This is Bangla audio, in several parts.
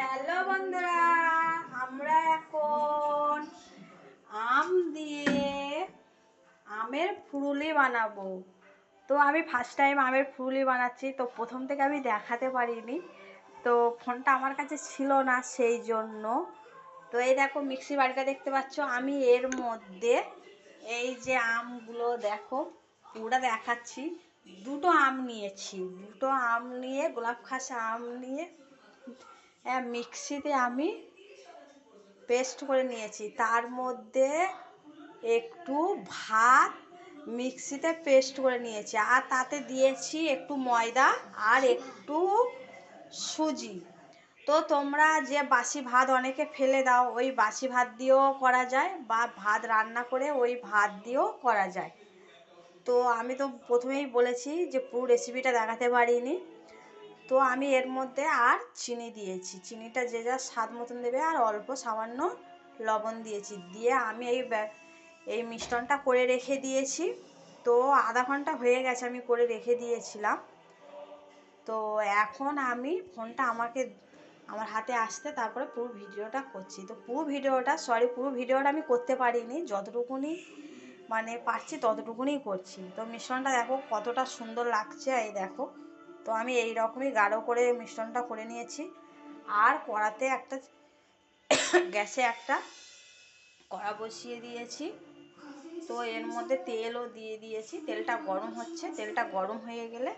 হ্যালো বন্ধুরা, আমরা এখন আম দিয়ে আমের ফুরুলি বানাবো। তো আমি ফার্স্ট টাইম আমের ফুরুলি বানাচ্ছি, তো প্রথম থেকে আমি দেখাতে পারিনি। তো ফোনটা আমার কাছে ছিল না সেই জন্য। তো এই দেখো, মিক্সি বাড়িটা দেখতে পাচ্ছ, আমি এর মধ্যে এই যে আমগুলো দেখো, পুরোটা দেখাচ্ছি। দুটো আম নিয়েছি, দুটো আম নিয়ে, গোলাপ খাস আম নিয়ে মিক্সিতে আমি পেস্ট করে নিয়েছি। তার মধ্যে একটু ভাত মিক্সিতে পেস্ট করে নিয়েছি। আর তাতে দিয়েছি একটু ময়দা আর একটু সুজি। তো তোমরা যে বাসি ভাত অনেকে ফেলে দাও, ওই বাসি ভাত দিয়েও করা যায় বা ভাত রান্না করে ওই ভাত দিয়েও করা যায়। তো আমি তো প্রথমেই বলেছি যে পুরো রেসিপিটা দেখাতে পারিনি। তো আমি এর মধ্যে আর চিনি দিয়েছি। চিনিটা যে যা স্বাদ মতন দেবে আর অল্প সামান্য লবণ দিয়েছি। দিয়ে আমি এই এই মিশ্রণটা করে রেখে দিয়েছি। তো আধা ঘণ্টা হয়ে গেছে আমি করে রেখে দিয়েছিলাম। তো এখন আমি ফোনটা আমাকে, আমার হাতে আসতে তারপরে পুরো ভিডিওটা করছি। তো পুরো ভিডিওটা সরি পুরো ভিডিওটা আমি করতে পারিনি। যতটুকুনি মানে পারছি ততটুকুনি করছি। তো মিশ্রণটা দেখো কতটা সুন্দর লাগছে। এই দেখো। তো আমি এই রকমই গাঢ় করে মিশ্রণটা করে নিয়েছি। আর কড়াতে একটা গ্যাসে একটা কড়া বসিয়ে দিয়েছি। তো এর মধ্যে তেলও দিয়ে দিয়েছি। তেলটা গরম হচ্ছে। তেলটা গরম হয়ে গেলে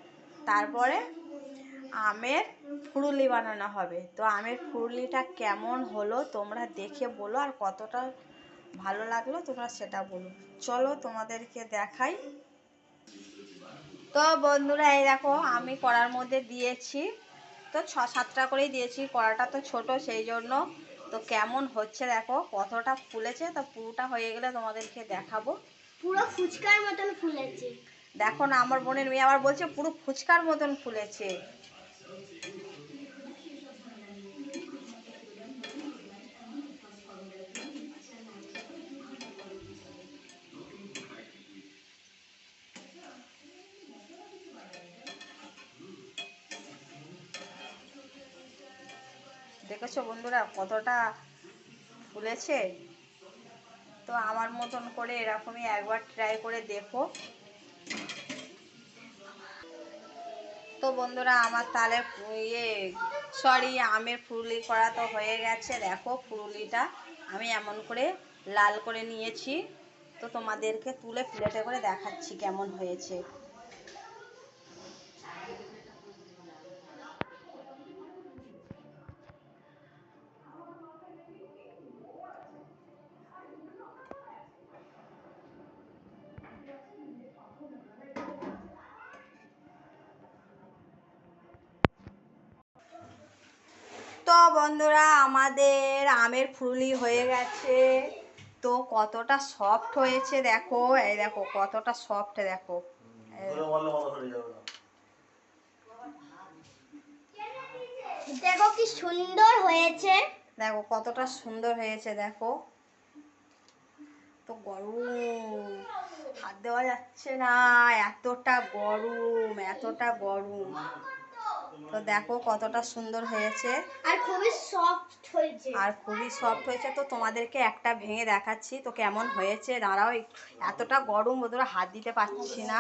তারপরে আমের ফুরুলি বানানো হবে। তো আমের ফুরুলিটা কেমন হলো তোমরা দেখে বলো আর কতটা ভালো লাগল তোমরা সেটা বলো। চলো তোমাদেরকে দেখাই। তো বন্ধুরা এই দেখো আমি কড়ার মধ্যে দিয়েছি। তো ছ সাতটা করেই দিয়েছি কড়াটা তো ছোট সেই জন্য। তো কেমন হচ্ছে দেখো কতটা ফুলেছে তো পুরোটা হয়ে গেলে তোমাদেরকে দেখাবো। পুরো ফুচকার মতন ফুলেছে। দেখো না আমার বোনের মেয়ে আবার বলছে পুরো ফুচকার মতন ফুলেছে। দেখেছ বন্ধুরা কতটা ফুলেছে? তো আমার মতন করে এরকমই একবার ট্রাই করে দেখো। তো বন্ধুরা আমার তাহলে ইয়ে সরি আমের ফুরুলি করা তো হয়ে গেছে। দেখো ফুরুলিটা আমি এমন করে লাল করে নিয়েছি। তো তোমাদেরকে তুলে প্লেটে করে দেখাচ্ছি কেমন হয়েছে। তো বন্ধুরা আমাদের আমের ফুরুলি হয়ে গেছে। তো কতটা সফট হয়েছে দেখো। এই দেখো কতটা সফট দেখো। দেখো কি সুন্দর হয়েছে। দেখো কতটা সুন্দর হয়েছে দেখো। তো গরম। হাত দেওয়া যাচ্ছে না এতটা গরম এতটা গরম। তো দেখো কতটা সুন্দর হয়েছে। আর খুবই সফট হয়েছে। আর খুবই সফট হয়েছে। তো তোমাদেরকে একটা ভেঙে দেখাচ্ছি। তো কেমন হয়েছে? দাঁড়াও এতটা গরম ওদের হাত দিতে পারছি না।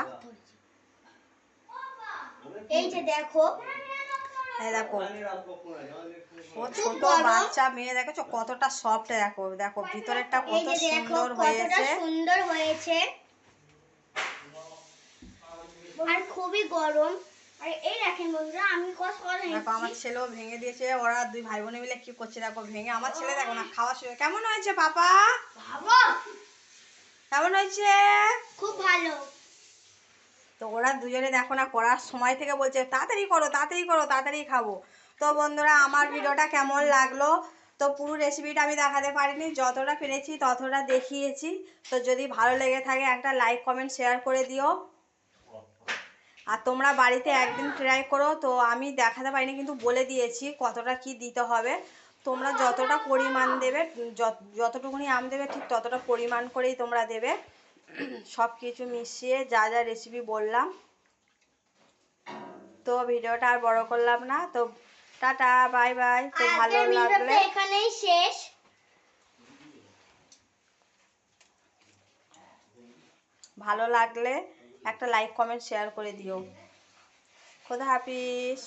এই যে দেখো। ও ছোট বাচ্চা মেয়ে দেখেছ? কতটা সফট দেখো দেখো ভিতরেরটা কত সুন্দর হয়েছে। সুন্দর হয়েছে। আর খুবই গরম। আর এই রাখেন বন্ধুরা আমি কস করে দেখো আমার ছেলেও ভেঙে দিয়েছে। ওরা দুই ভাই বোনে মিলে কি করছে দেখো ভেঙে। আমার ছেলে দেখো না খাওয়া শুরু কেমন হয়েছে পাপা? কেমন হয়েছে? খুব ভালো। তো ওরা দুজনে দেখো না করার সময় থেকে বলছে তাড়াতাড়ি করো তাড়াতাড়ি করো তাড়াতাড়ি খাব। তো বন্ধুরা আমার ভিডিওটা কেমন লাগল? তো পুরো রেসিপিটা আমি দেখাতে পারিনি যতটা পেরেছি ততটা দেখিয়েছি। তো যদি ভালো লেগে থাকে একটা লাইক কমেন্ট শেয়ার করে দিও। আর তোমরা বাড়িতে একদিন ট্রাই করো তো আমি দেখাতে পারিনি কিন্তু বলে দিয়েছি কতটা কি দিতে হবে। তোমরা যতটা পরিমাণ দেবে যত- যতটুকুনি আম দেবে ঠিক ততটা পরিমাণ করেই তোমরা দেবে। সব কিছু মিশিয়ে যা যা রেসিপি বললাম। তো ভিডিওটা আর বড় করলাম না তো টাটা বাই বাই তো ভালো লাগলে এখানেই শেষ। ভালো লাগলে একটা লাইক কমেন্ট শেয়ার করে দিও। খোদা হাফিজ।